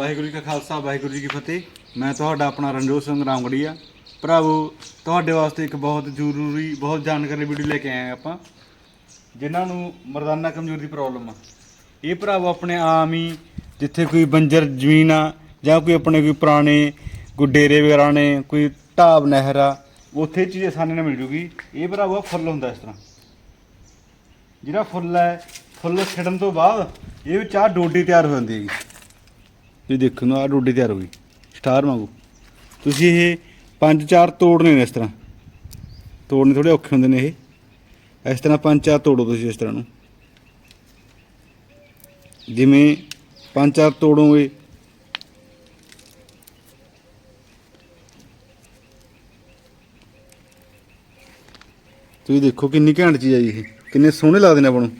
ਵਾਹਿਗੁਰੂ ਜੀ ਕਾ ਖਾਲਸਾ, ਵਾਹਿਗੁਰੂ ਜੀ ਕੀ ਫਤਿਹ। ਮੈਂ ਤੁਹਾਡਾ ਆਪਣਾ ਰਣਜੋਤ ਸਿੰਘ ਰਾਮਗੜੀਆ। ਭਰਾਵੋ, ਤੁਹਾਡੇ ਵਾਸਤੇ ਇੱਕ ਬਹੁਤ ਜ਼ਰੂਰੀ, ਬਹੁਤ ਜਾਣਕਾਰੀ ਵੀਡੀਓ ਲੈ ਕੇ ਆਏ ਹਾਂ ਆਪਾਂ, ਜਿਨ੍ਹਾਂ ਨੂੰ ਮਰਦਾਨਾ ਕਮਜ਼ੋਰੀ ਦੀ ਪ੍ਰੋਬਲਮ ਆ। ਇਹ ਭਰਾਵੋ ਆਪਣੇ ਆਮ ਹੀ, ਜਿੱਥੇ ਕੋਈ ਬੰਜਰ ਜ਼ਮੀਨ ਆ, ਜਾਂ ਕੋਈ ਆਪਣੇ ਕੋਈ ਪੁਰਾਣੇ ਕੋਈ ਡੇਰੇ ਵਗੈਰਾ ਨੇ, ਕੋਈ ਢਾਬ ਨਹਿਰ ਆ, ਉੱਥੇ ਚੀਜ਼ ਆਸਾਨੀ ਨਾਲ ਮਿਲ ਜੂਗੀ। ਇਹ ਭਰਾਵੋ ਫੁੱਲ ਹੁੰਦਾ ਇਸ ਤਰ੍ਹਾਂ। ਜਿਹੜਾ ਫੁੱਲ ਹੈ, ਫੁੱਲ ਛਿੜਨ ਤੋਂ ਬਾਅਦ ਇਹ ਵਿੱਚ ਆ ਡੋਡੀ ਤਿਆਰ ਹੋ ਜਾਂਦੀ ਹੈਗੀ। ਤੁਸੀਂ ਦੇਖੋ ਨਾ ਆ ਡੋਡੀ ਤਿਆਰ ਹੋ ਗਈ। ਸਟਾਰ ਵਾਂਗੂ। ਤੁਸੀਂ ਇਹ ਪੰਜ ਚਾਰ ਤੋੜਨੇ ਨੇ ਇਸ ਤਰ੍ਹਾਂ। ਤੋੜਨੇ ਥੋੜੇ ਔਖੇ ਹੁੰਦੇ ਨੇ ਇਹ। ਇਸ ਤਰ੍ਹਾਂ ਪੰਜ ਚਾਰ ਤੋੜੋ ਤੁਸੀਂ ਇਸ ਤਰ੍ਹਾਂ ਨੂੰ। ਜਿਵੇਂ ਪੰਜ ਚਾਰ ਤੋੜੋਗੇ। ਤੁਸੀਂ ਦੇਖੋ ਕਿੰਨੀ ਘੈਂਟ ਚੀਜ਼ ਆ ਜੀ ਇਹ। ਕਿੰਨੇ ਸੋਹਣੇ ਲੱਗਦੇ ਨੇ ਆਪਾਂ ਨੂੰ।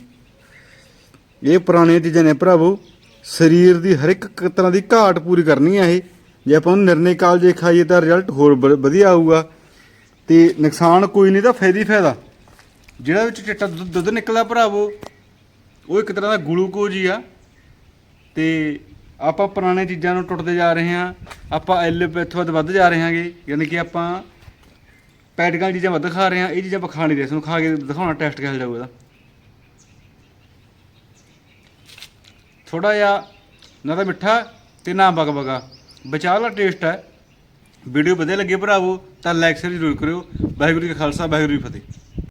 ਇਹ ਪੁਰਾਣੀਆਂ ਚੀਜ਼ਾਂ ਨੇ ਭਰਾਵੋ। ਸਰੀਰ ਦੀ ਹਰ ਇੱਕ ਕ- ਤਰ੍ਹਾਂ ਦੀ ਘਾਟ ਪੂਰੀ ਕਰਨੀ ਹੈ ਇਹ। ਜੇ ਆਪਾਂ ਨੂੰ ਨਿਰਣੇ ਕਾਲ ਜੇ ਖਾਈਏ ਤਾਂ ਰਿਜ਼ਲਟ ਹੋਰ ਵ ਵਧੀਆ ਆਊਗਾ। ਤੇ ਨੁਕਸਾਨ ਕੋਈ ਨਹੀਂ ਤਾਂ ਫਾਇਦਾ ਹੀ ਫਾਇਦਾ। ਜਿਹੜਾ ਵਿੱਚ ਚਿੱਟਾ ਦੁੱਧ ਦੁੱਧ ਨਿਕਲਦਾ ਭਰਾਵੋ, ਉਹ ਇੱਕ ਤਰ੍ਹਾਂ ਦਾ ਗਲੂਕੋਜ਼ ਹੀ ਆ। ਤੇ ਆਪਾਂ ਪੁਰਾਣੇ ਚੀਜ਼ਾਂ ਨੂੰ ਟੁੱਟਦੇ ਜਾ ਰਹੇ ਹਾਂ। ਆਪਾਂ ਐਲੋਪੈਥ ਵੱਧ ਵੱਧ ਜਾ ਰਹੇ ਹਾਂਗੇ। ਯਾਨੀ ਕਿ ਆਪਾਂ ਪੈਟੀਕਲ ਚੀਜ਼ਾਂ ਵੱਧ ਖਾ ਰਹੇ ਹਾਂ। ਇਹ ਚੀਜ਼ਾਂ ਆਪਾਂ ਖਾ ਨਹੀਂ ਰਹੇ। ਸਾਨੂੰ ਖਾ ਕੇ ਦਿਖਾਉਣਾ ਟੈਸਟ ਕਿਹੋ ਜਿਹਾ ਜਾਊਗਾ ਇਹਦਾ। ਥੋੜਾ ਜਿਹਾ, ਨਾ ਤਾਂ ਮਿੱਠਾ ਤੇ ਨਾ ਬਗ ਬਗਾ। ਵਿਚਾਰਲਾ ਟੇਸਟ ਹੈ। ਵੀਡੀਓ ਵਧੀਆ ਲੱਗੇ ਭਰਾਵੋ, ਤਾਂ ਲਾਈਕ ਸ਼ੇਅਰ ਜ਼ਰੂਰ ਕਰਿਓ। ਵਾਹਿਗੁਰੂ ਜੀ ਕਾ ਖਾਲਸਾ, ਵਾਹਿਗੁਰੂ ਜੀ ਕੀ ਫਤਿਹ।